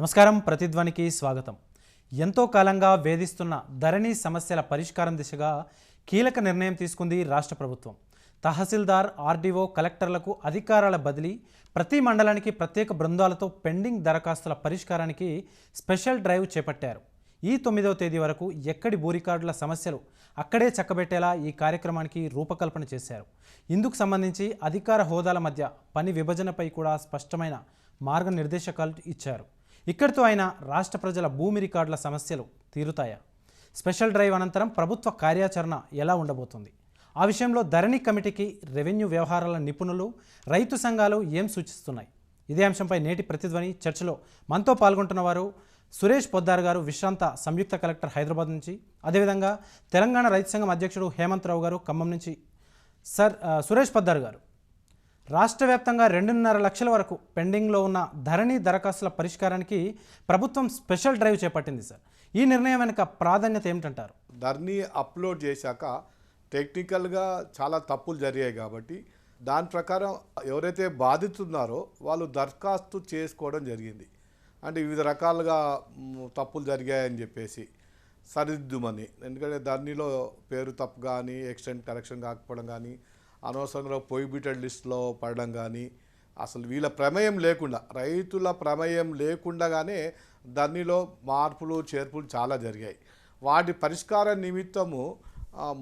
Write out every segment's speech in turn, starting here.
నమస్కారం ప్రతిధ్వనికి స్వాగతం. ఎంతో కాలంగా వేధిస్తున్న ధరణి సమస్యల పరిష్కారం దిశగా కీలక నిర్ణయం తీసుకుంది రాష్ట్ర ప్రభుత్వం. తహసీల్దార్ ఆర్డీఓ కలెక్టర్లకు అధికారాల బదిలీ ప్రతి మండలానికి ప్రత్యేక బృందాలతో పెండింగ్ దరఖాస్తుల పరిష్కారానికి స్పెషల్ డ్రైవ్ చేపట్టారు. ఈ తొమ్మిదవ తేదీ వరకు ఎక్కడి భూరికార్డుల సమస్యలు అక్కడే చక్కబెట్టేలా ఈ కార్యక్రమానికి రూపకల్పన చేశారు. ఇందుకు సంబంధించి అధికార హోదాల మధ్య పని విభజనపై కూడా స్పష్టమైన మార్గనిర్దేశకాలు ఇచ్చారు. ఇక్కడితో ఆయన రాష్ట్ర ప్రజల భూమి రికార్డుల సమస్యలు తీరుతాయా? స్పెషల్ డ్రైవ్ అనంతరం ప్రభుత్వ కార్యాచరణ ఎలా ఉండబోతుంది? ఆ విషయంలో ధరణి కమిటీకి రెవెన్యూ వ్యవహారాల నిపుణులు రైతు సంఘాలు ఏం సూచిస్తున్నాయి? ఇదే అంశంపై నేటి ప్రతిధ్వని చర్చలో మనతో పాల్గొంటున్న వారు సురేష్ పొద్దార్ గారు విశ్రాంత సంయుక్త కలెక్టర్ హైదరాబాద్ నుంచి. అదేవిధంగా తెలంగాణ రైతు సంఘం అధ్యక్షుడు హేమంత్ రావు గారు ఖమ్మం నుంచి. సర్ సురేష్ పొద్దార్ గారు. రాష్ట్ర వ్యాప్తంగా రెండున్నర లక్షల వరకు పెండింగ్లో ఉన్న ధరణి దరఖాస్తుల పరిష్కారానికి ప్రభుత్వం స్పెషల్ డ్రైవ్ చేపట్టింది సార్. ఈ నిర్ణయం వెనుక ప్రాధాన్యత ఏమిటంటారు? ధరణి అప్లోడ్ చేశాక టెక్నికల్గా చాలా తప్పులు జరిగాయి కాబట్టి దాని ప్రకారం ఎవరైతే బాధితున్నారో వాళ్ళు దరఖాస్తు చేసుకోవడం జరిగింది. అంటే వివిధ రకాలుగా తప్పులు జరిగాయని చెప్పేసి సరిదిద్దుమని. ఎందుకంటే ధర్నీలో పేరు తప్పు కానీ ఎక్స్టెంట్ కరెక్షన్ కాకపోవడం కానీ అనవసరంగా పొయ్యిబిటెడ్ లిస్ట్లో పడడం కానీ అసలు వీళ్ళ ప్రమేయం లేకుండా రైతుల ప్రమేయం లేకుండానే దానిలో మార్పులు చేర్పులు చాలా జరిగాయి. వాటి పరిష్కార నిమిత్తము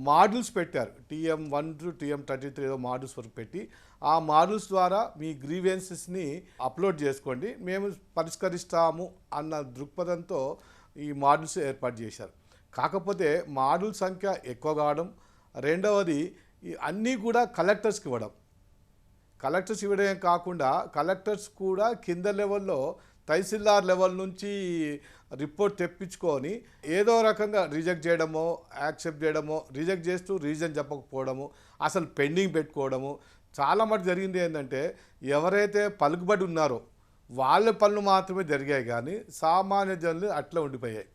మాడ్యూల్స్ పెట్టారు. T M one two T M thirty three modules వరకు పెట్టి ఆ మాడ్యూల్స్ ద్వారా మీ గ్రీవెన్సెస్ని అప్లోడ్ చేసుకోండి. మేము పరిష్కరిస్తాము అన్న దృక్పథంతో ఈ మాడ్యూల్స్ ఏర్పాటు చేశారు. కాకపోతే మాడ్యూల్ సంఖ్య ఎక్కువ కావడం రెండవది అన్నీ కూడా కలెక్టర్స్కి ఇవ్వడం. కలెక్టర్స్ ఇవ్వడమే కాకుండా కలెక్టర్స్ కూడా కింద లెవెల్లో తహసీల్దార్ లెవెల్ నుంచి రిపోర్ట్ తెప్పించుకొని ఏదో రకంగా రిజెక్ట్ చేయడమో యాక్సెప్ట్ చేయడమో రిజెక్ట్ చేస్తూ రీజన్ చెప్పకపోవడము అసలు పెండింగ్ పెట్టుకోవడము చాలా మటు జరిగింది ఏంటంటే ఎవరైతే పలుకుబడి ఉన్నారో వాళ్ళ పనులు మాత్రమే జరిగాయి కానీ సామాన్య జనులు అట్లా ఉండిపోయాయి.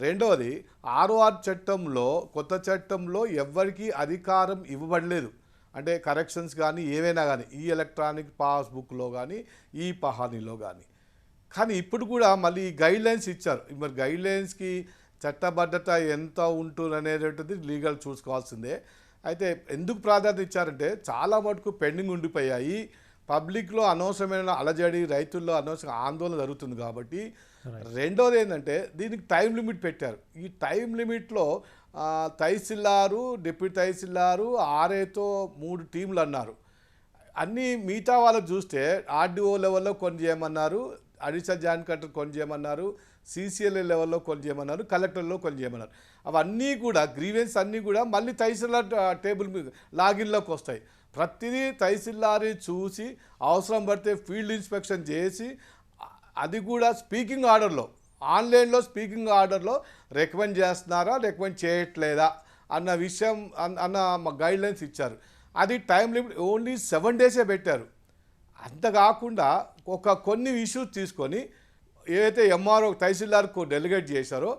రెండవది ఆర్ఓఆర్ చట్టంలో కొత్త చట్టంలో ఎవ్వరికీ అధికారం ఇవ్వబడలేదు. అంటే కరెక్షన్స్ కానీ ఏవైనా కానీ ఈ ఎలక్ట్రానిక్ పాస్బుక్లో కానీ ఈ పహానీలో కానీ కానీ ఇప్పుడు కూడా మళ్ళీ గైడ్ లైన్స్ ఇచ్చారు. మరి గైడ్ లైన్స్కి చట్టబద్ధత ఎంత ఉంటుంది లీగల్ చూసుకోవాల్సిందే. అయితే ఎందుకు ప్రాధాన్యత ఇచ్చారంటే చాలా మటుకు పెండింగ్ ఉండిపోయాయి. పబ్లిక్లో అనవసరమైన అలజడి రైతుల్లో అనవసర ఆందోళన జరుగుతుంది కాబట్టి రెండోది ఏంటంటే దీనికి టైం లిమిట్ పెట్టారు. ఈ టైం లిమిట్లో ఆ, తహసీల్దారు డిప్యూటీ తహసీల్దారు ఆర్ఏతో మూడు టీంలు అన్నారు. అన్నీ మిగతా వాళ్ళకి చూస్తే ఆర్డీఓ లెవెల్లో కొన్ని చేయమన్నారు అడిషనల్ జాయింట్ కలెక్టర్ కొన్ని చేయమన్నారు సీసీఎల్ఏ లెవెల్లో కొన్ని చేయమన్నారు కలెక్టర్లో కొన్ని చేయమన్నారు. అవన్నీ కూడా గ్రీవెన్స్ అన్నీ కూడా మళ్ళీ తహసీల్దార్ టేబుల్ మీద లాగిన్లోకి వస్తాయి. ప్రతిదీ తహసీల్దారి చూసి అవసరం పడితే ఫీల్డ్ ఇన్స్పెక్షన్ చేసి అది కూడా స్పీకింగ్ ఆర్డర్లో. ఆన్లైన్లో స్పీకింగ్ ఆర్డర్లో రికమెండ్ చేస్తున్నారా రికమెండ్ చేయట్లేదా అన్న విషయం అన్న- అన్న గైడ్ లైన్స్ ఇచ్చారు. అది టైం లిమిట్ ఓన్లీ సెవెన్ డేసే పెట్టారు. అంత కాకుండా ఒక కొన్ని ఇష్యూస్ తీసుకొని ఏదైతే ఎంఆర్ఓ తహసీల్దార్కు డెలిగేట్ చేశారో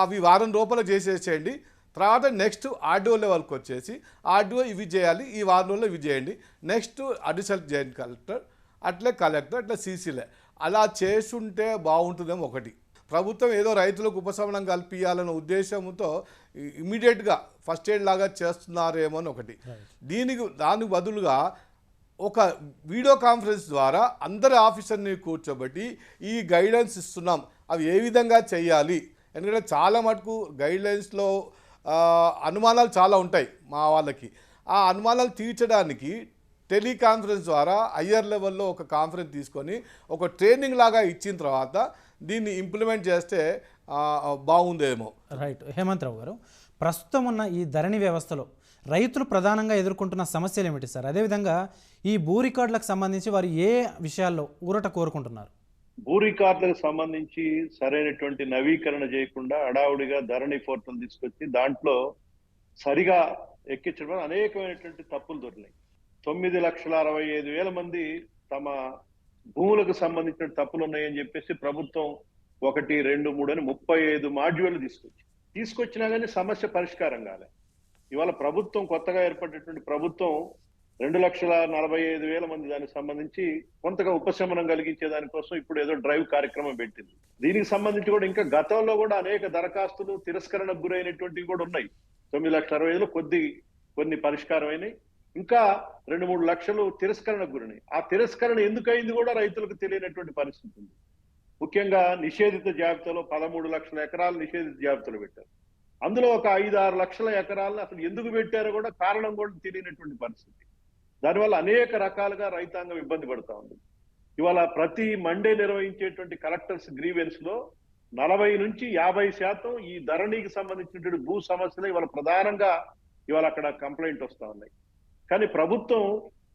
అవి వారం లోపల చేసేసేయండి. తర్వాత నెక్స్ట్ ఆర్డీఓ లెవెల్కి వచ్చేసి ఆర్డీఓ ఇవి చేయాలి ఈ వారం రోజుల్లో ఇవి చేయండి. నెక్స్ట్ అడిషనల్ జాయింట్ కలెక్టర్ అట్లే కలెక్టర్ అట్లా సీసీలే. అలా చేస్తుంటే బాగుంటుందేమో ఒకటి. ప్రభుత్వం ఏదో రైతులకు ఉపశమనం కల్పించాలన్న ఉద్దేశంతో ఇమీడియట్గా ఫస్ట్ ఎయిడ్ లాగా చేస్తున్నారేమో అని ఒకటి. దీనికి దానికి బదులుగా ఒక వీడియో కాన్ఫరెన్స్ ద్వారా అందరి ఆఫీసర్ని కూర్చోబెట్టి ఈ గైడెన్స్ ఇస్తున్నాం. అవి ఏ విధంగా చేయాలి? ఎందుకంటే చాలా మటుకు గైడ్లైన్స్లో అనుమానాలు చాలా ఉంటాయి మా వాళ్ళకి. ఆ అనుమానాలు తీర్చడానికి టెలికాన్ఫరెన్స్ ద్వారా హయ్యర్ లెవెల్లో ఒక కాన్ఫరెన్స్ తీసుకొని ఒక ట్రైనింగ్ లాగా ఇచ్చిన తర్వాత దీన్ని ఇంప్లిమెంట్ చేస్తే బాగుందేమో. రైట్. హేమంత్ రావు గారు ప్రస్తుతం ఉన్న ఈ ధరణి వ్యవస్థలో రైతులు ప్రధానంగా ఎదుర్కొంటున్న సమస్యలు ఏమిటి సార్? అదేవిధంగా ఈ భూ రికార్డులకు సంబంధించి వారు ఏ విషయాల్లో ఊరట కోరుకుంటున్నారు? భూ రికార్డులకు సంబంధించి సరైనటువంటి నవీకరణ చేయకుండా అడావుడిగా ధరణి పోర్టల్ తీసుకొచ్చి దాంట్లో సరిగా ఎక్కించడం వల్ల అనేకమైనటువంటి తప్పులు దొరికినాయి. తొమ్మిది లక్షల అరవై ఐదు వేల మంది తమ భూములకు సంబంధించిన తప్పులు ఉన్నాయని చెప్పేసి ప్రభుత్వం ఒకటి రెండు మూడు అని ముప్పై ఐదు మాడ్యూళ్ళు తీసుకొచ్చి తీసుకొచ్చినా కానీ సమస్య పరిష్కారం కాలే. ఇవాళ ప్రభుత్వం కొత్తగా ఏర్పడినటువంటి ప్రభుత్వం రెండు లక్షల నలభై ఐదు వేల మంది దానికి సంబంధించి కొంతగా ఉపశమనం కలిగించే దానికోసం ఇప్పుడు ఏదో డ్రైవ్ కార్యక్రమం పెట్టింది. దీనికి సంబంధించి కూడా ఇంకా గతంలో కూడా అనేక దరఖాస్తులు తిరస్కరణకు గురైనటువంటివి కూడా ఉన్నాయి. తొమ్మిది లక్షల అరవై ఐదులో కొద్ది కొన్ని పరిష్కారం అయినాయి ఇంకా రెండు మూడు లక్షలు తిరస్కరణకు గురిని. ఆ తిరస్కరణ ఎందుకు అయింది కూడా రైతులకు తెలియనటువంటి పరిస్థితి ఉంది. ముఖ్యంగా నిషేధిత జాబితాలో పదమూడు లక్షల ఎకరాలు నిషేధిత జాబితాలో పెట్టారు. అందులో ఒక ఐదు ఆరు లక్షల ఎకరాలను అసలు ఎందుకు పెట్టారో కూడా కారణం కూడా తెలియనటువంటి పరిస్థితి. దానివల్ల అనేక రకాలుగా రైతాంగం ఇబ్బంది పడతా ఉంది. ఇవాళ ప్రతి మండే నిర్వహించేటువంటి కలెక్టర్స్ గ్రీవెన్స్లో నలభై నుంచి యాభై శాతం ఈ ధరణికి సంబంధించినటువంటి భూ సమస్యలు ఇవాళ ప్రధానంగా ఇవాళ అక్కడ కంప్లైంట్ వస్తా ఉన్నాయి. కానీ ప్రభుత్వం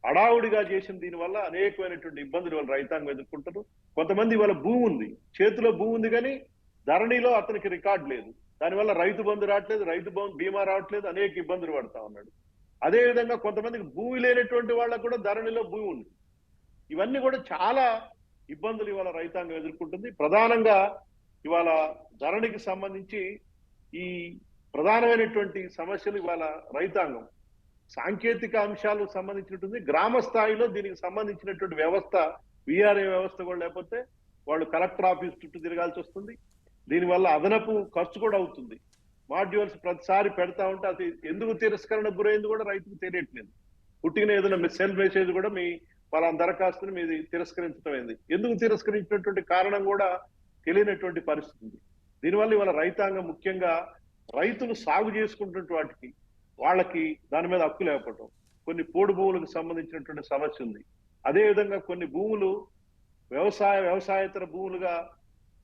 అడావుడిగా చేసిన దీనివల్ల అనేకమైనటువంటి ఇబ్బందులు వాళ్ళ రైతాంగం ఎదుర్కొంటారు కొంతమంది ఇవాళ భూమి ఉంది. చేతిలో భూమి ఉంది కానీ ధరణిలో అతనికి రికార్డు లేదు. దానివల్ల రైతు బంధు రావట్లేదు రైతు బంధు బీమా రావట్లేదు అనేక ఇబ్బందులు పడతా ఉన్నాడు. అదే విధంగా కొంతమందికి భూమి లేనటువంటి వాళ్ళకు కూడా ధరణిలో భూమి ఉంది. ఇవన్నీ కూడా చాలా ఇబ్బందులు ఇవాళ రైతాంగం ఎదుర్కొంటుంది. ప్రధానంగా ఇవాళ ధరణికి సంబంధించి ఈ ప్రధానమైనటువంటి సమస్యలు ఇవాళ రైతాంగం సాంకేతిక అంశాలు సంబంధించినటువంటి గ్రామ స్థాయిలో దీనికి సంబంధించినటువంటి వ్యవస్థ విఆర్ఏ వ్యవస్థ కూడా లేకపోతే వాళ్ళు కలెక్టర్ ఆఫీస్ చుట్టూ తిరగాల్సి వస్తుంది. దీనివల్ల అదనపు ఖర్చు కూడా అవుతుంది. మాడ్యూల్స్ ప్రతిసారి పెడతా ఉంటే అది ఎందుకు తిరస్కరణకు గురైంది కూడా రైతుకు తెలియట్లేదు. పుట్టిన ఏదైనా సెల్ మెసేజ్ కూడా మీ వాళ్ళ దరఖాస్తుని మీది తిరస్కరించడం అయింది. ఎందుకు తిరస్కరించినటువంటి కారణం కూడా తెలియనటువంటి పరిస్థితి ఉంది. దీనివల్ల ఇవాళ రైతాంగం ముఖ్యంగా రైతులు సాగు చేసుకుంటున్న వాటికి వాళ్ళకి దాని మీద హక్కు లేకపోవటం. కొన్ని పోడు భూములకు సంబంధించినటువంటి సమస్య ఉంది. అదే విధంగా కొన్ని భూములు వ్యవసాయ వ్యవసాయేతర భూములుగా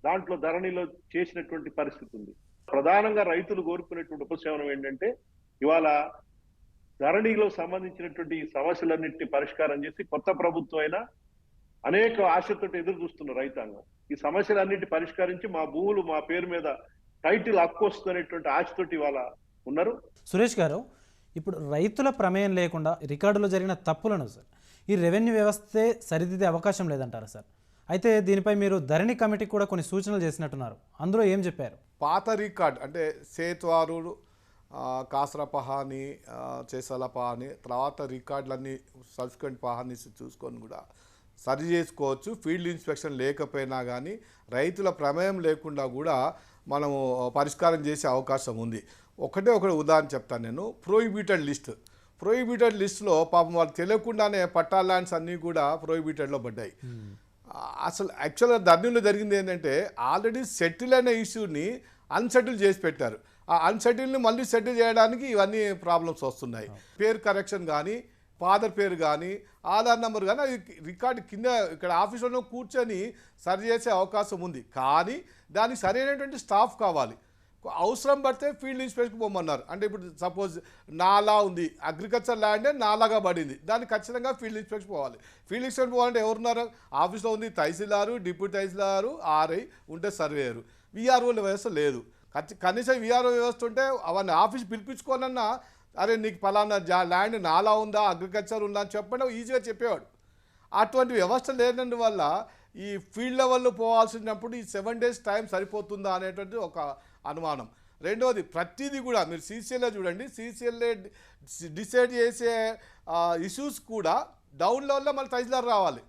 దాంట్లో ధరణిలో చేసినటువంటి పరిస్థితి ఉంది. ప్రధానంగా రైతులు కోరుకునేటువంటి ఉపశమనం ఏంటంటే ఇవాళ ధరణిలో సంబంధించినటువంటి సమస్యలన్నింటినీ పరిష్కారం చేసి కొత్త ప్రభుత్వం అయినా అనేక ఆశతో ఎదురు చూస్తున్న రైతాంగం. ఈ సమస్యలన్నింటి పరిష్కరించి మా భూములు మా పేరు మీద టైటిల్ హక్కు వస్తుందనేటువంటి ఆశతోటి ఇవాళ ఉన్నారు. సురేష్ గారు ఇప్పుడు రైతుల ప్రమేయం లేకుండా రికార్డులో జరిగిన తప్పులను సార్ ఈ రెవెన్యూ వ్యవస్థే సరిదిద్దే అవకాశం లేదంటారా సార్? అయితే దీనిపై మీరు ధరణి కమిటీకి కూడా కొన్ని సూచనలు చేసినట్టున్నారు. అందులో ఏం చెప్పారు? పాత రికార్డ్ అంటే సేత్వారు ఆ, కాసర పహాని ఆ, చేసల పహాని తర్వాత రికార్డులన్నీ సబ్సిక్వెంట్ పహాని చూసుకొని కూడా సరి చేసుకోవచ్చు. ఫీల్డ్ ఇన్స్పెక్షన్ లేకపోయినా కానీ రైతుల ప్రమేయం లేకుండా కూడా మనము పరిష్కారం చేసే అవకాశం ఉంది. ఒకటే ఒకటి ఉదాహరణ చెప్తాను నేను. Prohibited list. ప్రోహిబిటెడ్ లిస్ట్లో పాపం వాళ్ళు తెలియకుండానే పట్టా ల్యాండ్స్ అన్నీ కూడా ప్రోహిబిటెడ్లో పడ్డాయి. ఆ, అసలు యాక్చువల్గా ధర్నీలో జరిగింది ఏంటంటే ఆల్రెడీ సెటిల్ అయిన ఇష్యూని అన్సెటిల్ చేసి పెట్టారు. ఆ అన్సెటిల్ని మళ్ళీ సెటిల్ చేయడానికి ఇవన్నీ ప్రాబ్లమ్స్ వస్తున్నాయి. పేరు కరెక్షన్ కానీ ఫాదర్ పేరు కానీ ఆధార్ నెంబర్ కానీ అది రికార్డు కింద ఇక్కడ ఆఫీసులో కూర్చొని సరి చేసే అవకాశం ఉంది. కానీ దానికి సరైనటువంటి స్టాఫ్ కావాలి. అవసరం పడితే ఫీల్డ్ ఇన్స్పెక్షన్ పోమన్నారు. అంటే ఇప్పుడు సపోజ్ నాలా ఉంది అగ్రికల్చర్ ల్యాండే నాలాగా పడింది. దాన్ని ఖచ్చితంగా ఫీల్డ్ ఇన్స్పెక్షన్ పోవాలి. ఫీల్డ్ ఇన్స్పెక్షన్ పోవాలంటే ఎవరున్నారు? ఆఫీస్లో ఉంది తహసీల్దారు డిప్యూటీ తహసీల్దారు ఆర్ఐ ఉంటే సర్వేయరు. విఆర్ఓల వ్యవస్థ లేదు. కనీసం విఆర్ఓ వ్యవస్థ ఉంటే అవన్నీ ఆఫీస్ పిలిపించుకోనన్నా అరే నీకు పలానా జా ల్యాండ్ నాలా ఉందా అగ్రికల్చర్ ఉందా అని చెప్పండి ఈజీగా చెప్పేవాడు. అటువంటి వ్యవస్థ లేనందు వల్ల ఈ ఫీల్డ్ లెవెల్లో పోవాల్సినప్పుడు ఈ సెవెన్ డేస్ టైం సరిపోతుందా అనేటువంటి ఒక అనుమానం. రెండవది ప్రతిదీ కూడా మీరు సీసీఎల్ఏ చూడండి C C L A decide చేసే ఇష్యూస్ కూడా డౌన్ లెవెల్లో మళ్ళీ తహసీల్దార్ రావాలి.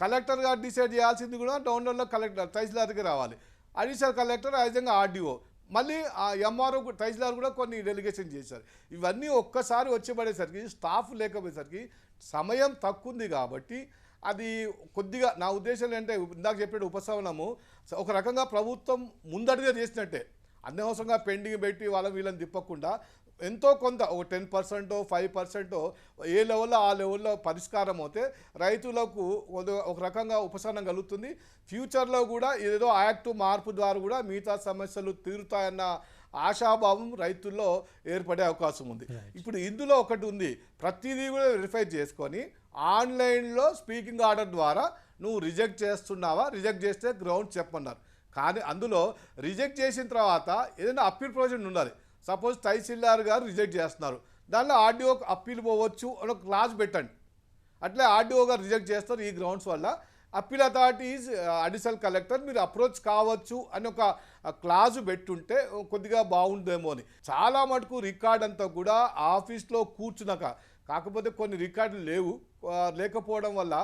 కలెక్టర్ గారు డిసైడ్ చేయాల్సింది కూడా డౌన్ లెవెల్లో కలెక్టర్ తహసీల్దార్కి రావాలి. అడిషనల్ కలెక్టర్ విధంగా ఆర్డీఓ. మళ్ళీ ఆ ఎంఆర్ఓ తహసీల్దార్ కూడా కొన్ని డెలిగేషన్ చేశారు. ఇవన్నీ ఒక్కసారి వచ్చేపడేసరికి స్టాఫ్ లేకపోయేసరికి సమయం తక్కువ ఉంది కాబట్టి అది కొద్దిగా నా ఉద్దేశం ఏంటంటే ఇందాక చెప్పిన ఉపశమనము ఒక రకంగా ప్రభుత్వం ముందడుగా చేసినట్టే అనవసరంగా పెండింగ్ పెట్టి వాళ్ళ వీళ్ళని తిప్పకుండా ఎంతో కొంత ఒక టెన్ పర్సెంటో ఫైవ్ పర్సెంటో ఏ లెవెల్లో ఆ లెవెల్లో పరిష్కారం అవుతే రైతులకు ఒక- ఒక రకంగా ఉపశమనం కలుగుతుంది. ఫ్యూచర్లో కూడా ఏదో యాక్ట్ మార్పు ద్వారా కూడా మిగతా సమస్యలు తీరుతాయన్న ఆశాభావం రైతుల్లో ఏర్పడే అవకాశం ఉంది. ఇప్పుడు ఇందులో ఒకటి ఉంది. ప్రతిదీ కూడా వెరిఫై చేసుకొని ఆన్లైన్లో స్పీకింగ్ ఆర్డర్ ద్వారా నువ్వు రిజెక్ట్ చేస్తున్నావా? రిజెక్ట్ చేస్తే గ్రౌండ్ చెప్పన్నారు కానీ అందులో రిజెక్ట్ చేసిన తర్వాత ఏదైనా అప్పీల్ ప్రొవిజన్ ఉండాలి. సపోజ్ తహసీల్దార్ గారు రిజెక్ట్ చేస్తున్నారు. దానిలో ఆర్డీఓ అప్పీల్ పోవచ్చు అని ఒక క్లాజ్ పెట్టండి. అట్లే ఆర్డీఓ గారు రిజెక్ట్ చేస్తారు ఈ గ్రౌండ్స్ వల్ల. Appeal authority is additional collector మీరు అప్రోచ్ కావచ్చు అని ఒక క్లాజు పెట్టుంటే కొద్దిగా బాగుండేమో అని. చాలా మటుకు రికార్డ్ అంతా కూడా ఆఫీస్లో కూర్చున్నాక. కాకపోతే కొన్ని రికార్డులు లేవు. లేకపోవడం వల్ల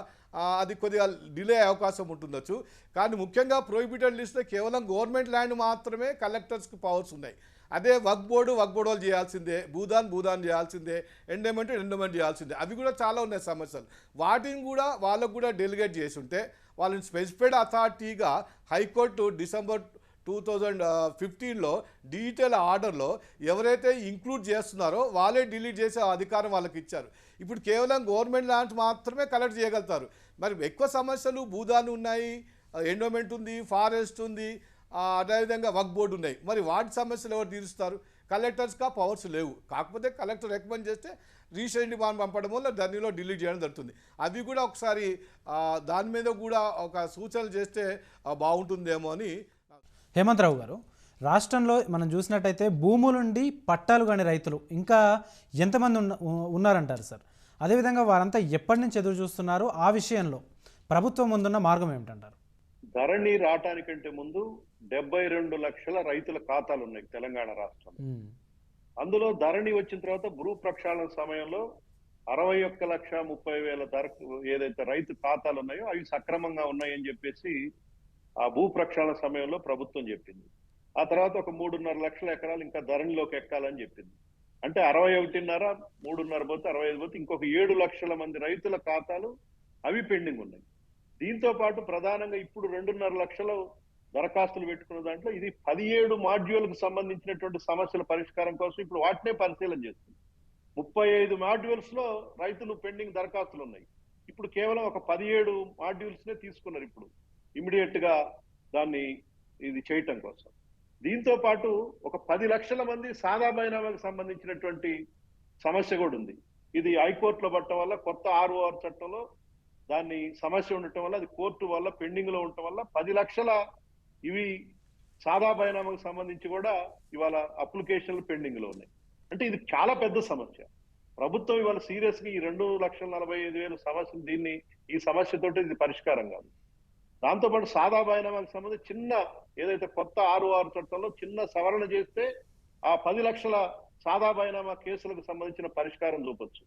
అది కొద్దిగా డిలే అయ్యే అవకాశం ఉంటుండొచ్చు. కానీ ముఖ్యంగా ప్రొహిబిటెడ్ లిస్ట్లో కేవలం గవర్నమెంట్ ల్యాండ్ మాత్రమే కలెక్టర్స్కి పవర్స్ ఉన్నాయి. అదే వక్ బోర్డు వక్ బోర్డు వాళ్ళు చేయాల్సిందే. భూదాన్ భూదాన్ చేయాల్సిందే. ఎండమెంట్ ఎండమెంట్ చేయాల్సిందే. అవి కూడా చాలా ఉన్నాయి సమస్యలు. వాటిని కూడా వాళ్ళకు కూడా డెలిగేట్ చేసి ఉంటే వాళ్ళని specified అథారిటీగా high court December two thousand ఫిఫ్టీన్లో డీటెయిల్ ఆర్డర్లో ఎవరైతే ఇంక్లూడ్ చేస్తున్నారో వాళ్ళే డిలీట్ చేసే అధికారం వాళ్ళకి ఇచ్చారు. ఇప్పుడు కేవలం గవర్నమెంట్ ల్యాండ్స్ మాత్రమే కలెక్ట్ చేయగలుగుతారు. మరి ఎక్కువ సమస్యలు భూదాన్ ఉన్నాయి ఎండోమెంట్ ఉంది ఫారెస్ట్ ఉంది అదేవిధంగా వక్ బోర్డు ఉన్నాయి. మరి వాటి సమస్యలు ఎవరు తీరుస్తారు? కలెక్టర్స్గా పవర్స్ లేవు. కాకపోతే కలెక్టర్ రికమెండ్ చేస్తే రీసెంట్లీ మనం పంపడం వల్ల దానిలో డిలీట్ చేయడం జరుగుతుంది. అవి కూడా ఒకసారి దాని మీద కూడా ఒక సూచనలు చేస్తే బాగుంటుందేమో అని హేమంత్ రావు గారు రాష్ట్రంలో మనం చూసినట్టయితే భూములుండి పట్టాలు కాని రైతులు ఇంకా ఎంతమంది ఉన్న ఉన్నారంటారు సార్? అదేవిధంగా వారంతా ఎప్పటి నుంచి ఎదురు చూస్తున్నారు? ఆ విషయంలో ప్రభుత్వం ముందున్న మార్గం ఏమిటంటారు? ధరణి రావటానికంటే ముందు డెబ్బై రెండు లక్షల రైతుల ఖాతాలు ఉన్నాయి తెలంగాణ రాష్ట్రంలో. ఉమ్, అందులో ధరణి వచ్చిన తర్వాత భూ ప్రక్షాళన సమయంలో అరవై ఒక్క లక్ష ముప్పై వేల ధర ఏదైతే రైతు ఖాతాలు ఉన్నాయో అవి సక్రమంగా ఉన్నాయని చెప్పేసి ఆ భూ ప్రక్షాళన సమయంలో ప్రభుత్వం చెప్పింది. ఆ తర్వాత ఒక మూడున్నర లక్షల ఎకరాలు ఇంకా ధరణిలోకి ఎక్కాలని చెప్పింది. అంటే అరవై ఒకటిన్నర మూడున్నర పోతే అరవై ఐదు పోతే ఇంకొక ఏడు లక్షల మంది రైతుల ఖాతాలు అవి పెండింగ్ ఉన్నాయి. దీంతో పాటు ప్రధానంగా ఇప్పుడు రెండున్నర లక్షలు దరఖాస్తులు పెట్టుకున్న దాంట్లో ఇది పదిహేడు మాడ్యూల్కు సంబంధించినటువంటి సమస్యల పరిష్కారం కోసం ఇప్పుడు వాటినే పరిశీలన చేస్తుంది. ముప్పై ఐదు మాడ్యూల్స్లో రైతులు పెండింగ్ దరఖాస్తులు ఉన్నాయి. ఇప్పుడు కేవలం ఒక పదిహేడు మాడ్యూల్స్ నే తీసుకున్నారు ఇప్పుడు. ఇమీడియట్గా దాన్ని ఇది చేయటం కోసం. దీంతో పాటు ఒక పది లక్షల మంది సాదా బైనామాకు సంబంధించినటువంటి సమస్య కూడా ఉంది. ఇది హైకోర్టులో పట్టడం వల్ల కొత్త ఆర్ఓఆర్ చట్టంలో దాన్ని సమస్య ఉండటం వల్ల అది కోర్టు వల్ల పెండింగ్లో ఉండటం వల్ల పది లక్షల ఇవి సాదా బైనామాకు సంబంధించి కూడా ఇవాళ అప్లికేషన్లు పెండింగ్లో ఉన్నాయి. అంటే ఇది చాలా పెద్ద సమస్య. ప్రభుత్వం ఇవాళ సీరియస్గా ఈ రెండు లక్షల నలభై ఐదు వేల సమస్యలు దీన్ని ఈ సమస్యతోటి ఇది పరిష్కారం కాదు. దాంతోపాటు సాదా బైనామాకు సంబంధించి చిన్న ఏదైతే కొత్త ఆరు ఆరు చట్టంలో చిన్న సవరణ చేస్తే ఆ పది లక్షల సాదా బైనామా కేసులకు సంబంధించిన పరిష్కారం చూపొచ్చు.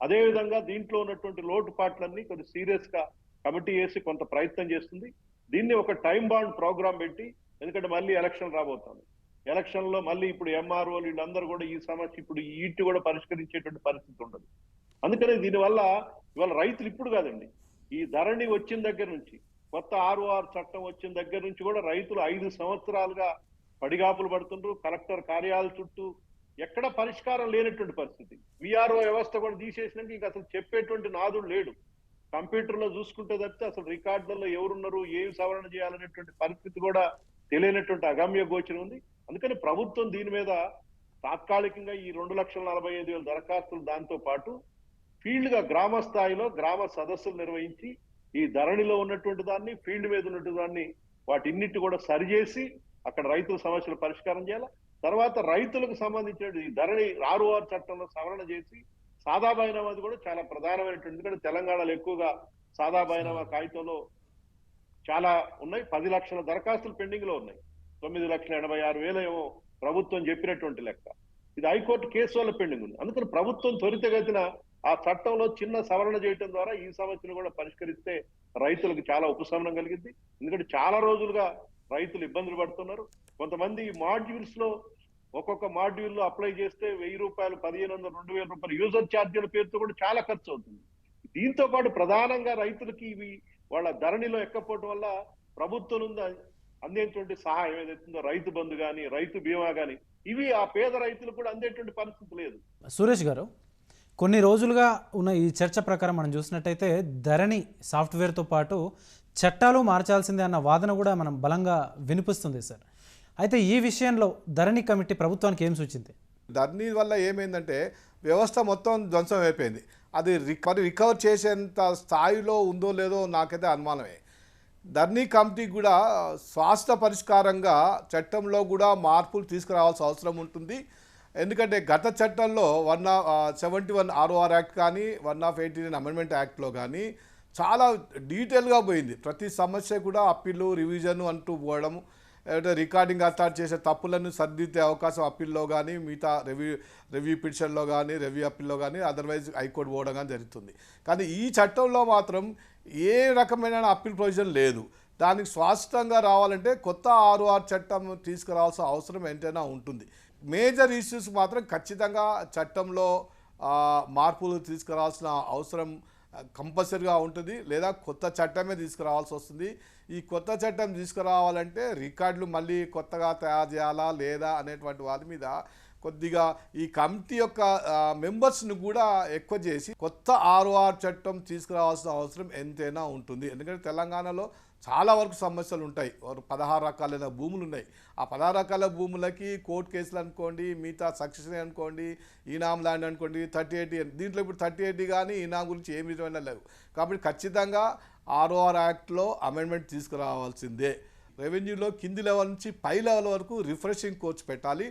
అదేవిధంగా దీంట్లో ఉన్నటువంటి లోటుపాట్లన్నీ కొంచెం సీరియస్గా కమిటీ వేసి కొంత ప్రయత్నం చేస్తుంది. దీన్ని ఒక టైం బాండ్ ప్రోగ్రామ్ పెట్టి ఎందుకంటే మళ్ళీ ఎలక్షన్ రాబోతుంది. ఎలక్షన్లో మళ్ళీ ఇప్పుడు ఎంఆర్ఓ వీళ్ళందరూ కూడా ఈ సమస్య ఇప్పుడు ఈ ఇటు కూడా పరిష్కరించేటువంటి పరిస్థితి ఉండదు. అందుకని దీనివల్ల ఇవాళ రైతులు ఇప్పుడు కాదండి. ఈ ధరణి వచ్చిన దగ్గర నుంచి కొత్త ఆర్ఓఆర్ చట్టం వచ్చిన దగ్గర నుంచి కూడా రైతులు ఐదు సంవత్సరాలుగా పడిగాపులు పడుతుండ్రు కలెక్టర్ కార్యాలయ చుట్టూ ఎక్కడ పరిష్కారం లేనటువంటి పరిస్థితి. విఆర్ఓ వ్యవస్థ కూడా తీసేసినాక ఇంకా అసలు చెప్పేటువంటి నాదుడు లేడు. కంప్యూటర్లో చూసుకుంటే తప్పితే అసలు రికార్డులలో ఎవరున్నారు ఏమి సవరణ చేయాలనేటువంటి పరిస్థితి కూడా తెలియనటువంటి అగమ్య గోచరం ఉంది. అందుకని ప్రభుత్వం దీని మీద తాత్కాలికంగా ఈ రెండు లక్షల నలభై ఐదు వేల దరఖాస్తులు దాంతో పాటు ఫీల్డ్గా గ్రామ స్థాయిలో గ్రామ సదస్సులు నిర్వహించి ఈ ధరణిలో ఉన్నటువంటి దాన్ని ఫీల్డ్ మీద ఉన్నటువంటి దాన్ని వాటిన్నిటి కూడా సరిచేసి అక్కడ రైతుల సమస్యలు పరిష్కారం చేయాలి? తర్వాత రైతులకు సంబంధించిన ఈ ధరణి ఆర్ఓఆర్ చట్టంలో సవరణ చేసి సాదా బైనామాది కూడా చాలా ప్రధానమైనటువంటి ఎందుకంటే తెలంగాణలో ఎక్కువగా సాదా బైనామా కాగితంలో చాలా ఉన్నాయి. పది లక్షల దరఖాస్తులు పెండింగ్లో ఉన్నాయి. తొమ్మిది లక్షల ఎనభై ఆరు వేల ఏమో ప్రభుత్వం చెప్పినటువంటి లెక్క. ఇది హైకోర్టు కేసు వల్ల పెండింగ్ ఉంది. అందుకని ప్రభుత్వం త్వరితగతిన ఆ చట్టంలో చిన్న సవరణ చేయటం ద్వారా ఈ సమస్యను కూడా పరిష్కరిస్తే రైతులకు చాలా ఉపశమనం కలిగింది. ఎందుకంటే చాలా రోజులుగా రైతులు ఇబ్బందులు పడుతున్నారు. కొంతమంది మాడ్యూల్స్లో ఒక్కొక్క మాడ్యూల్లో అప్లై చేస్తే వెయ్యి రూపాయలు పదిహేను వందలు రెండు వేల రూపాయలు యూజర్ ఛార్జీల పేరుతో కూడా చాలా ఖర్చు అవుతుంది. దీంతో పాటు ప్రధానంగా రైతులకి ఇవి వాళ్ళ ధరణిలో ఎక్కపోవటం వల్ల ప్రభుత్వం నుండి అందేటువంటి సహాయం ఏదైతుందో రైతు బంధు కానీ రైతు బీమా కానీ ఇవి ఆ పేద రైతులకు కూడా అందేటువంటి పరిస్థితి లేదు. సురేష్ గారు కొన్ని రోజులుగా ఉన్న ఈ చర్చ ప్రకారం మనం చూసినట్టయితే ధరణి సాఫ్ట్వేర్తో పాటు చట్టాలు మార్చాల్సిందే అన్న వాదన కూడా మనం బలంగా వినిపిస్తుంది సార్. అయితే ఈ విషయంలో ధరణి కమిటీ ప్రభుత్వానికి ఏం సూచింది? ధరణి వల్ల ఏమైందంటే వ్యవస్థ మొత్తం ధ్వంసం అయిపోయింది. అది రికవర్ రికవర్ చేసేంత స్థాయిలో ఉందో లేదో నాకైతే అనుమానమే. ధర్నీ కమిటీ కూడా స్వాస్థ పరిష్కారంగా చట్టంలో కూడా మార్పులు తీసుకురావాల్సిన అవసరం ఉంటుంది. ఎందుకంటే గత చట్టంలో one seventy one ROR act కానీ one of eighty nine amendment యాక్ట్లో కానీ చాలా డీటెయిల్గా పోయింది. ప్రతి సమస్య కూడా అప్పీలు రివిజన్ అంటూ పోవడం లేకపోతే రికార్డింగ్ అటాచ్ చేసే తప్పులను సర్దిద్దే అవకాశం అప్పీల్లో కానీ మిగతా రివ్యూ రివ్యూ పిటిషన్లో కానీ రివ్యూ అప్పీల్లో కానీ అదర్వైజ్ హైకోర్టు పోవడం కానీ జరుగుతుంది. కానీ ఈ చట్టంలో మాత్రం ఏ రకమైన అప్పీల్ ప్రొవిజన్ లేదు. దానికి స్వాస్థంగా రావాలంటే కొత్త ఆర్ఓఆర్ చట్టం తీసుకురావాల్సిన అవసరం ఎంతైనా ఉంటుంది. మేజర్ ఇష్యూస్ మాత్రం ఖచ్చితంగా చట్టంలో మార్పులు తీసుకురావాల్సిన అవసరం కంపల్సరీగా ఉంటుంది. లేదా కొత్త చట్టమే తీసుకురావాల్సి వస్తుంది. ఈ కొత్త చట్టం తీసుకురావాలంటే రికార్డులు మళ్ళీ కొత్తగా తయారు చేయాలా లేదా అనేటువంటి వాటి మీద కొద్దిగా ఈ కమిటీ యొక్క మెంబర్స్ను కూడా ఎక్కువ చేసి కొత్త ఆర్ఓఆర్ చట్టం తీసుకురావాల్సిన అవసరం ఎంతైనా ఉంటుంది. ఎందుకంటే తెలంగాణలో చాలా వరకు సమస్యలు ఉంటాయి. పదహారు రకాలైన భూములు ఉన్నాయి. ఆ పదహారు రకాల భూములకి కోర్టు కేసులు అనుకోండి మిగతా సక్సెస్ అనుకోండి ఈనామ్ ల్యాండ్ అనుకోండి థర్టీ ఎయిటీ దీంట్లో ఇప్పుడు థర్టీ ఎయిటీ కానీ ఈనామ్ గురించి ఏమి విధమైన లేవు. కాబట్టి ఖచ్చితంగా ఆర్ఓఆర్ యాక్ట్లో అమెండ్మెంట్ తీసుకురావాల్సిందే. రెవెన్యూలో కింది లెవెల్ నుంచి పై లెవెల్ వరకు రిఫ్రెషింగ్ కోర్స్ పెట్టాలి.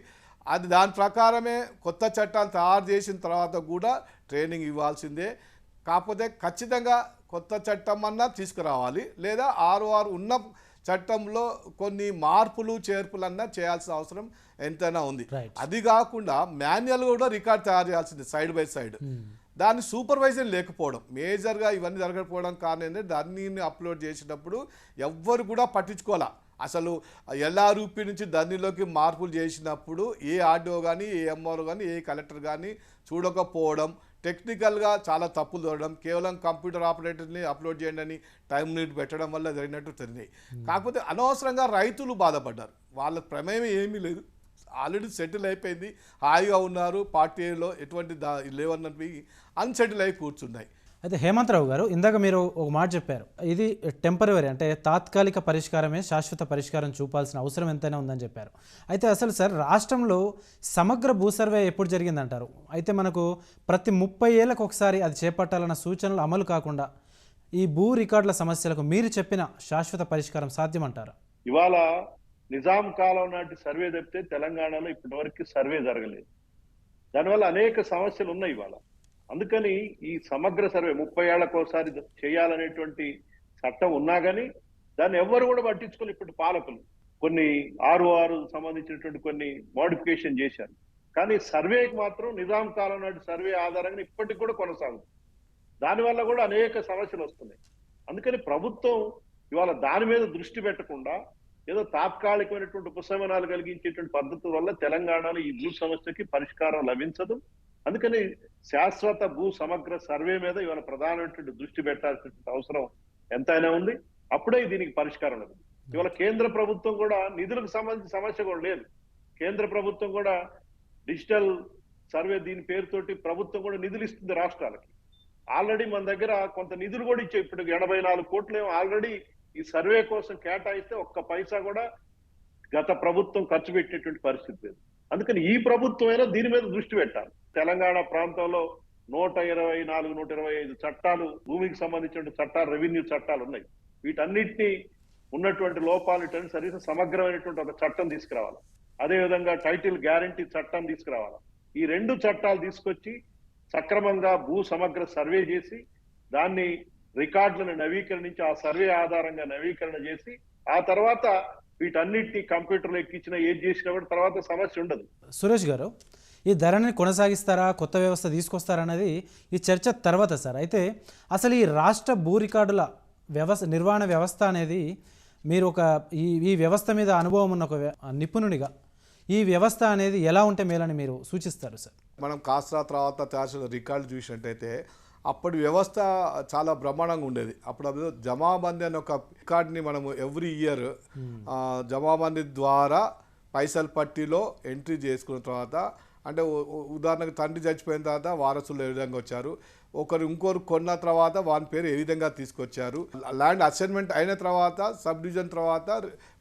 అది దాని ప్రకారమే కొత్త చట్టాలు తయారు చేసిన తర్వాత కూడా ట్రైనింగ్ ఇవ్వాల్సిందే. కాకపోతే ఖచ్చితంగా కొత్త చట్టం అన్నా తీసుకురావాలి లేదా ఆర్ఓఆర్ ఉన్న చట్టంలో కొన్ని మార్పులు చేర్పులన్నా చేయాల్సిన అవసరం ఎంతైనా ఉంది. అది కాకుండా మాన్యువల్ కూడా రికార్డ్ తయారు చేయాల్సింది సైడ్ బై సైడ్. దాని సూపర్వైజర్ లేకపోవడం మేజర్గా ఇవన్నీ జరగకపోవడం కారణం ఏంటంటే దాన్ని అప్లోడ్ చేసేటప్పుడు ఎవ్వరు కూడా పట్టించుకోవాలా. అసలు ఎల్ఆర్యూపీ నుంచి దానిలోకి మార్పులు చేసినప్పుడు ఏ ఆర్డీఓ కానీ ఏ ఎంఆర్ఓ కానీ ఏ కలెక్టర్ కానీ చూడకపోవడం టెక్నికల్గా చాలా తప్పులు దొరకడం కేవలం కంప్యూటర్ ఆపరేటర్ని అప్లోడ్ చేయండి అని టైం లిమిట్ పెట్టడం వల్ల జరిగినట్టు జరిగినాయి కాకపోతే అనవసరంగా రైతులు బాధపడ్డారు. వాళ్ళ ప్రమేయం ఏమీ లేదు. ఆల్రెడీ సెటిల్ అయిపోయింది. హాయిగా ఉన్నారు. పార్టీలో ఎటువంటి దా లేవన్నవి అన్సెటిల్ అయి కూర్చున్నాయి. అయితే హేమంతరావు గారు ఇందాక మీరు ఒక మాట చెప్పారు. ఇది టెంపరవరీ అంటే తాత్కాలిక పరిష్కారమే శాశ్వత పరిష్కారం చూపాల్సిన అవసరం ఎంతైనా ఉందని చెప్పారు. అయితే అసలు సార్ రాష్ట్రంలో సమగ్ర భూ సర్వే ఎప్పుడు జరిగిందంటారు? అయితే మనకు ప్రతి ముప్పై ఏళ్ళకు ఒకసారి అది చేపట్టాలన్న సూచనలు అమలు కాకుండా ఈ భూ రికార్డుల సమస్యలకు మీరు చెప్పిన శాశ్వత పరిష్కారం సాధ్యమంటారా? ఇవాళ నిజాం కాలం నాటి సర్వే తప్పితే తెలంగాణలో ఇప్పటివరకు సర్వే జరగలేదు. దానివల్ల అనేక సమస్యలు ఉన్నాయి ఇవాళ. అందుకని ఈ సమగ్ర సర్వే ముప్పై ఏళ్ళకోసారి చేయాలనేటువంటి చట్టం ఉన్నా కానీ దాన్ని ఎవ్వరు కూడా పట్టించుకోలేదు ఇప్పుడు పాలకులు. కొన్ని ఆరు ఆరు సంబంధించినటువంటి కొన్ని మోడిఫికేషన్ చేశారు. కానీ సర్వేకి మాత్రం నిజాం కాలం నాటి సర్వే ఆధారంగా ఇప్పటికి కూడా కొనసాగుతుంది. దానివల్ల కూడా అనేక సమస్యలు వస్తున్నాయి. అందుకని ప్రభుత్వం ఇవాళ దాని మీద దృష్టి పెట్టకుండా ఏదో తాత్కాలికమైనటువంటి ఉపశమనాలు కలిగించేటువంటి పద్ధతుల వల్ల తెలంగాణలో ఈ భూ సమస్యకి పరిష్కారం లభించదు. అందుకని శాశ్వత భూ సమగ్ర సర్వే మీద ఇవాళ ప్రధానమైనటువంటి దృష్టి పెట్టాల్సిన అవసరం ఎంతైనా ఉంది. అప్పుడే దీనికి పరిష్కారం లేదు ఇవాళ కేంద్ర ప్రభుత్వం కూడా నిధులకు సంబంధించిన సమస్య కూడా లేదు. కేంద్ర ప్రభుత్వం కూడా డిజిటల్ సర్వే దీని పేరుతోటి ప్రభుత్వం కూడా నిధులు ఇస్తుంది రాష్ట్రాలకి. ఆల్రెడీ మన దగ్గర కొంత నిధులు కూడా ఇచ్చే ఇప్పుడు ఎనభై నాలుగు కోట్లు ఆల్రెడీ ఈ సర్వే కోసం కేటాయిస్తే ఒక్క పైసా కూడా గత ప్రభుత్వం ఖర్చు పెట్టేటువంటి పరిస్థితి లేదు. అందుకని ఈ ప్రభుత్వం అయినా దీని మీద దృష్టి పెట్టాలి. తెలంగాణ ప్రాంతంలో నూట ఇరవై నాలుగు నూట ఇరవై ఐదు చట్టాలు భూమికి సంబంధించిన చట్టాలు రెవెన్యూ చట్టాలు ఉన్నాయి. వీటన్నిటిని ఉన్నటువంటి లోపాలు సరిగ్గా సమగ్రమైనటువంటి ఒక చట్టం తీసుకురావాలి. అదేవిధంగా టైటిల్ గ్యారంటీ చట్టం తీసుకురావాలి. ఈ రెండు చట్టాలు తీసుకొచ్చి సక్రమంగా భూ సమగ్ర సర్వే చేసి దాన్ని రికార్డులను నవీకరించి ఆ సర్వే ఆధారంగా నవీకరణ చేసి ఆ తర్వాత వీటన్నిటిని కంప్యూటర్లో ఎక్కించిన ఏది చేసినా కూడా తర్వాత సమస్య ఉండదు. సురేష్ గారు ఈ ధరని కొనసాగిస్తారా కొత్త వ్యవస్థ తీసుకొస్తారా అనేది ఈ చర్చ తర్వాత సార్. అయితే అసలు ఈ రాష్ట్ర భూ రికార్డుల వ్యవస్థ నిర్వహణ వ్యవస్థ అనేది మీరు ఒక ఈ ఈ వ్యవస్థ మీద అనుభవం ఉన్న ఒక నిపుణునిగా ఈ వ్యవస్థ అనేది ఎలా ఉంటే మేలని మీరు సూచిస్తారు సార్? మనం కాస్త తర్వాత రికార్డు చూసినట్టయితే అప్పటి వ్యవస్థ చాలా బ్రహ్మాండంగా ఉండేది. అప్పుడు జమాబందీ అనే ఒక రికార్డ్ని మనము ఎవ్రీ ఇయర్ జమాబందీ ద్వారా పైసల పట్టీలో ఎంట్రీ చేసుకున్న తర్వాత అంటే ఉదాహరణకు తండ్రి చచ్చిపోయిన తర్వాత వారసులు ఏ విధంగా వచ్చారు ఒకరు ఇంకొకరు కొన్న తర్వాత వాని పేరు ఏ విధంగా తీసుకొచ్చారు ల్యాండ్ అసైన్మెంట్ అయిన తర్వాత సబ్ డివిజన్ తర్వాత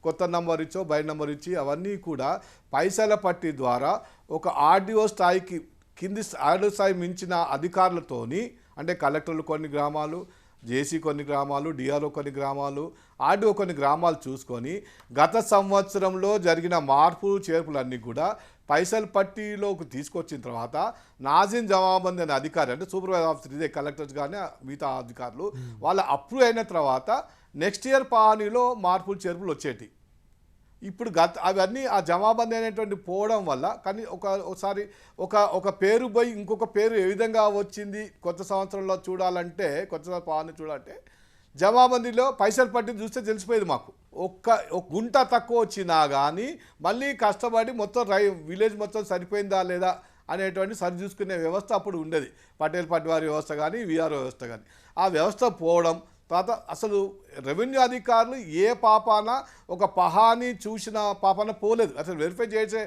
కొత్త నంబర్ ఇచ్చో బై నంబర్ ఇచ్చి అవన్నీ కూడా పైసల పట్టీ ద్వారా ఒక ఆర్డీఓ స్థాయికి కింది ఆర్డీఓ స్థాయి మించిన అధికారులతోని అంటే కలెక్టర్లు కొన్ని గ్రామాలు జేసీ కొన్ని గ్రామాలు డిఆర్ఓ కొన్ని గ్రామాలు ఆర్డీఓ కొన్ని గ్రామాలు చూసుకొని గత సంవత్సరంలో జరిగిన మార్పులు చేర్పులన్నీ కూడా పైసల పట్టీలోకి తీసుకొచ్చిన తర్వాత నాజిన్ జవాబందీ అనే అధికారి అంటే సూపర్వైజర్ ఆఫీసర్ ఇదే కలెక్టర్స్ కానీ మిగతా అధికారులు వాళ్ళ అప్రూవ్ అయిన తర్వాత నెక్స్ట్ ఇయర్ పానీలో మార్పులు చేర్పులు వచ్చేటి. ఇప్పుడు గత అవన్నీ ఆ జమాబందీ అనేటువంటి పోవడం వల్ల కానీ ఒక ఒకసారి ఒక ఒక పేరు పోయి ఇంకొక పేరు ఏ విధంగా వచ్చింది కొత్త సంవత్సరంలో చూడాలంటే కొత్త పాలన చూడాలంటే జమాబందీలో పైసలు పట్టింది చూస్తే తెలిసిపోయేది మాకు. ఒక్క ఒక గుంట తక్కువ వచ్చినా కానీ మళ్ళీ కష్టపడి మొత్తం రై విలేజ్ మొత్తం సరిపోయిందా లేదా అనేటువంటి సరి చూసుకునే వ్యవస్థ అప్పుడు ఉండేది. పటేల్ పట్వారి వ్యవస్థ కానీ విఆర్ వ్యవస్థ కానీ ఆ వ్యవస్థ పోవడం తర్వాత అసలు రెవెన్యూ అధికారులు ఏ పాపాన ఒక పహాని చూసిన పాపాన పోలేదు. అసలు వెరిఫై చేసే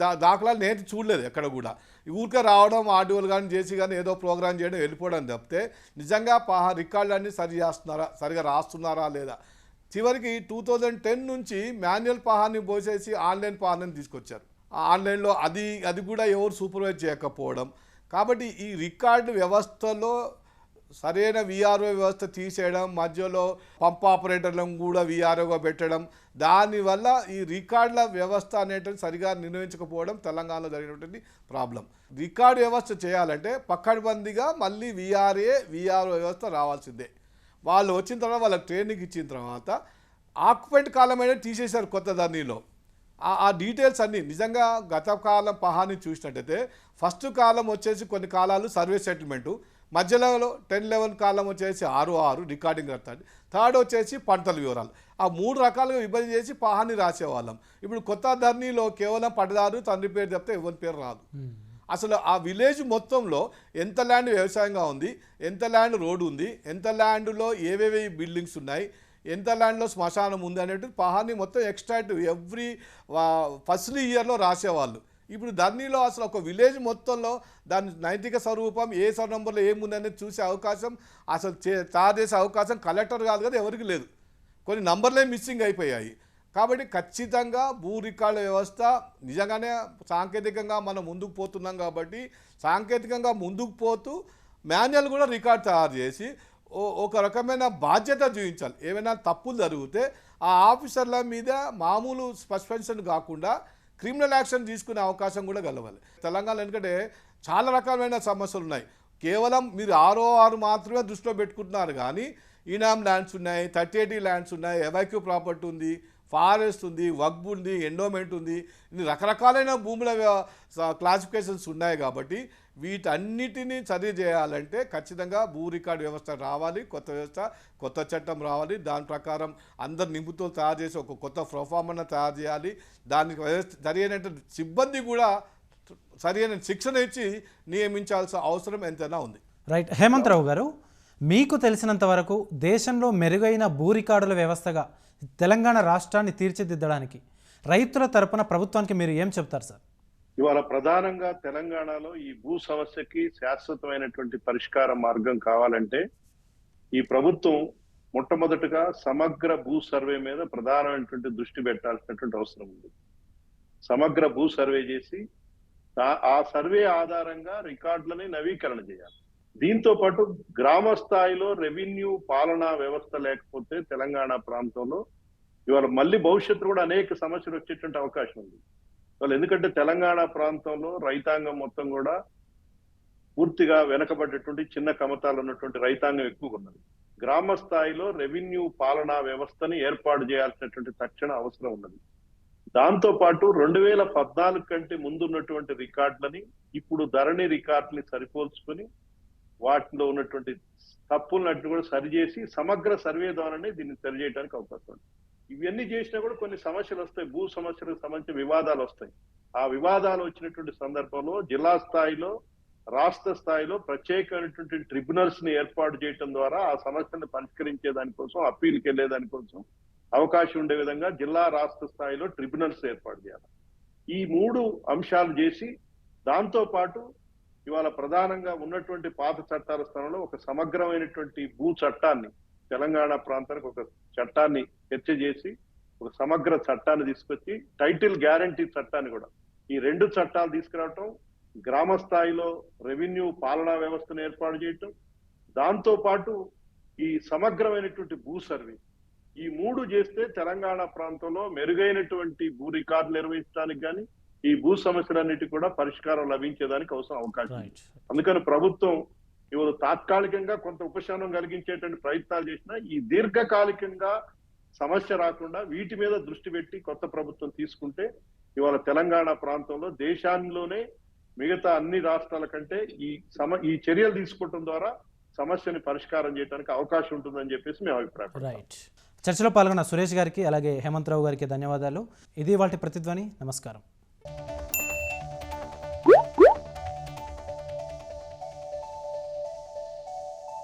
దా దాఖలాలు నేను చూడలేదు ఎక్కడ కూడా. ఊరికే రావడం ఆడియోలు కానీ చేసి కానీ ఏదో ప్రోగ్రామ్ చేయడం వెళ్ళిపోవడం తప్పితే నిజంగా పహా రికార్డులన్నీ సరి చేస్తున్నారా సరిగా రాస్తున్నారా లేదా? చివరికి టూ థౌజండ్ టెన్ నుంచి మాన్యువల్ పహాన్ని పోసేసి ఆన్లైన్ పహాన్ని తీసుకొచ్చారు. ఆ ఆన్లైన్లో అది అది కూడా ఎవరు సూపర్వైజ్ చేయకపోవడం. కాబట్టి ఈ రికార్డు వ్యవస్థలో సరైన విఆర్ఓ వ్యవస్థ తీసేయడం మధ్యలో పంప్ ఆపరేటర్లను కూడా విఆర్ఓగా పెట్టడం దానివల్ల ఈ రికార్డుల వ్యవస్థ అనేటువంటి సరిగా నిర్వహించకపోవడం తెలంగాణలో జరిగినటువంటి ప్రాబ్లం. రికార్డు వ్యవస్థ చేయాలంటే పక్కడబందిగా మళ్ళీ విఆర్ఏ విఆర్ఓ వ్యవస్థ రావాల్సిందే. వాళ్ళు వచ్చిన తర్వాత వాళ్ళకి ట్రైనింగ్ ఇచ్చిన తర్వాత ఆక్యుపెంట్ కాలం అయినా తీసేశారు కొత్త ధర్నీలో ఆ- ఆ డీటెయిల్స్ అన్నీ నిజంగా గత కాలం పహాని చూసినట్టయితే ఫస్ట్ కాలం వచ్చేసి కొన్ని కాలాలు సర్వే సెటిల్మెంటు మధ్యలో టెన్ లెవెన్ కాలం వచ్చేసి ఆరు ఆరు రికార్డింగ్ కడతాడు థర్డ్ వచ్చేసి పంటల వివరాలు. ఆ మూడు రకాలుగా విభజన చేసి పహాని రాసేవాళ్ళం. ఇప్పుడు కొత్త ధర్నీలో కేవలం పట్టదారు తండ్రి పేరు చెప్తే ఎవరి పేరు రాదు. అసలు ఆ విలేజ్ మొత్తంలో ఎంత ల్యాండ్ వ్యవసాయంగా ఉంది ఎంత ల్యాండ్ రోడ్డు ఉంది ఎంత ల్యాండ్లో ఏవేవి బిల్డింగ్స్ ఉన్నాయి ఎంత ల్యాండ్లో శ్మశానం ఉంది అనేటి పహాని మొత్తం ఎక్స్ట్రాక్ట్ ఎవ్రీ ఫస్ట్ ఇయర్లో రాసేవాళ్ళు. ఇప్పుడు ధర్నీలో అసలు ఒక విలేజ్ మొత్తంలో దాని నైతిక స్వరూపం ఏ సర్ నంబర్లో ఏముంది అనేది చూసే అవకాశం అసలు చే చేసే అవకాశం కలెక్టర్ కాదు కదా ఎవరికి లేదు. కొన్ని నంబర్లే మిస్సింగ్ అయిపోయాయి. కాబట్టి ఖచ్చితంగా భూ రికార్డుల వ్యవస్థ నిజంగానే సాంకేతికంగా మనం ముందుకు పోతున్నాం కాబట్టి సాంకేతికంగా ముందుకు పోతూ మాన్యువల్ కూడా రికార్డ్ తయారు చేసి ఓ- ఒక రకమైన బాధ్యత చూపించాలి. ఏమైనా తప్పులు జరిగితే ఆ ఆఫీసర్ల మీద మామూలు సస్పెన్షన్ కాకుండా క్రిమినల్ యాక్షన్ తీసుకునే అవకాశం కూడా కలవాలి తెలంగాణ ఎందుకంటే చాలా రకాలైన సమస్యలు ఉన్నాయి. కేవలం మీరు ఆరో ఆరు మాత్రమే దృష్టిలో పెట్టుకుంటున్నారు కానీ ఈనామ్ ల్యాండ్స్ ఉన్నాయి థర్టీ ఎయిటీ ల్యాండ్స్ ఉన్నాయి ఎవైక్యూ ప్రాపర్టీ ఉంది ఫారెస్ట్ ఉంది వగ్బు ఉంది ఎండోమెంట్ ఉంది. ఇన్ని రకరకాలైన భూముల క్లాసిఫికేషన్స్ ఉన్నాయి కాబట్టి వీటన్నిటిని చర్య చేయాలంటే ఖచ్చితంగా భూ రికార్డు వ్యవస్థ రావాలి కొత్త వ్యవస్థ కొత్త చట్టం రావాలి. దాని ప్రకారం అందరు నింపుతో తయారు చేసి ఒక కొత్త ప్రొఫార్మన్న తయారు చేయాలి. దానికి వ్యవస్థ సిబ్బంది కూడా సరి అయిన శిక్షణ ఇచ్చి నియమించాల్సిన అవసరం ఎంతైనా ఉంది. రైట్. హేమంతరావు గారు మీకు తెలిసినంత వరకు దేశంలో మెరుగైన భూ రికార్డుల వ్యవస్థగా తెలంగాణ రాష్ట్రాన్ని తీర్చిదిద్దడానికి రైతుల తరపున ప్రభుత్వానికి మీరు ఏం చెప్తారు సార్? ఇవాళ ప్రధానంగా తెలంగాణలో ఈ భూ సమస్యకి శాశ్వతమైనటువంటి పరిష్కార మార్గం కావాలంటే ఈ ప్రభుత్వం మొట్టమొదటగా సమగ్ర భూ సర్వే మీద ప్రధానమైనటువంటి దృష్టి పెట్టాల్సినటువంటి అవసరం ఉంది. సమగ్ర భూ సర్వే చేసి ఆ సర్వే ఆధారంగా రికార్డులని నవీకరణ చేయాలి. దీంతో పాటు గ్రామ స్థాయిలో రెవెన్యూ పాలనా వ్యవస్థ లేకపోతే తెలంగాణ ప్రాంతంలో ఇవాళ మళ్ళీ భవిష్యత్తు కూడా అనేక సమస్యలు వచ్చేటువంటి అవకాశం ఉంది. వాళ్ళు ఎందుకంటే తెలంగాణ ప్రాంతంలో రైతాంగం మొత్తం కూడా పూర్తిగా వెనకబడ్డటువంటి చిన్న కమతాలు ఉన్నటువంటి రైతాంగం ఎక్కువగా ఉన్నది. గ్రామ స్థాయిలో రెవెన్యూ పాలనా వ్యవస్థని ఏర్పాటు చేయాల్సినటువంటి తక్షణ అవసరం ఉన్నది. దాంతో పాటు రెండు వేల పద్నాలుగు కంటే ముందున్నటువంటి రికార్డులని ఇప్పుడు ధరణి రికార్డుని సరిపోల్చుకొని వాటిలో ఉన్నటువంటి తప్పులన్నింటినీ కూడా సరిచేసి సమగ్ర సర్వే ద్వారానే దీన్ని సరిచేయడానికి అవకాశం ఉంది. ఇవన్నీ చేసినా కూడా కొన్ని సమస్యలు వస్తాయి. భూ సమస్యలకు సంబంధించిన వివాదాలు వస్తాయి. ఆ వివాదాలు వచ్చినటువంటి సందర్భంలో జిల్లా స్థాయిలో రాష్ట్ర స్థాయిలో ప్రత్యేకమైనటువంటి ట్రిబ్యునల్స్ని ఏర్పాటు చేయడం ద్వారా ఆ సమస్యను పరిష్కరించే దానికోసం అప్పీల్కి వెళ్ళే దానికోసం అవకాశం ఉండే విధంగా జిల్లా రాష్ట్ర స్థాయిలో ట్రిబ్యునల్స్ ఏర్పాటు చేయాలి. ఈ మూడు అంశాలు చేసి దాంతో పాటు ఇవాళ ప్రధానంగా ఉన్నటువంటి పాత చట్టాల స్థానంలో ఒక సమగ్రమైనటువంటి భూ చట్టాన్ని తెలంగాణ ప్రాంతానికి ఒక చట్టాన్ని చర్చ చేసి ఒక సమగ్ర చట్టాన్ని తీసుకొచ్చి టైటిల్ గ్యారంటీ చట్టాన్ని కూడా ఈ రెండు చట్టాలు తీసుకురావటం గ్రామ స్థాయిలో రెవెన్యూ పాలనా వ్యవస్థను ఏర్పాటు చేయటం దాంతో పాటు ఈ సమగ్రమైనటువంటి భూ సర్వే. ఈ మూడు చేస్తే తెలంగాణ ప్రాంతంలో మెరుగైనటువంటి భూ రికార్డు నిర్వహించడానికి కానీ ఈ భూ సమస్యలన్నిటి కూడా పరిష్కారం లభించేదానికి అవసరం అవకాశం. అందుకని ప్రభుత్వం ఇవాళ తాత్కాలికంగా కొంత ఉపశమనం కలిగించేటువంటి ప్రయత్నాలు చేసినా ఈ దీర్ఘకాలికంగా సమస్య రాకుండా వీటి మీద దృష్టి పెట్టి కొత్త ప్రభుత్వం తీసుకుంటే ఇవాళ తెలంగాణ ప్రాంతంలో దేశాల్లోనే మిగతా అన్ని రాష్ట్రాల కంటే ఈ సమ ఈ చర్యలు తీసుకోవడం ద్వారా సమస్యని పరిష్కారం చేయడానికి అవకాశం ఉంటుందని చెప్పేసి మేము అభిప్రాయం రైట్ చర్చలో పాల్గొన్న సురేష్ గారికి అలాగే హేమంత్ రావు గారికి ధన్యవాదాలు. ఇది వాటి ప్రతిధ్వని. నమస్కారం. Bye.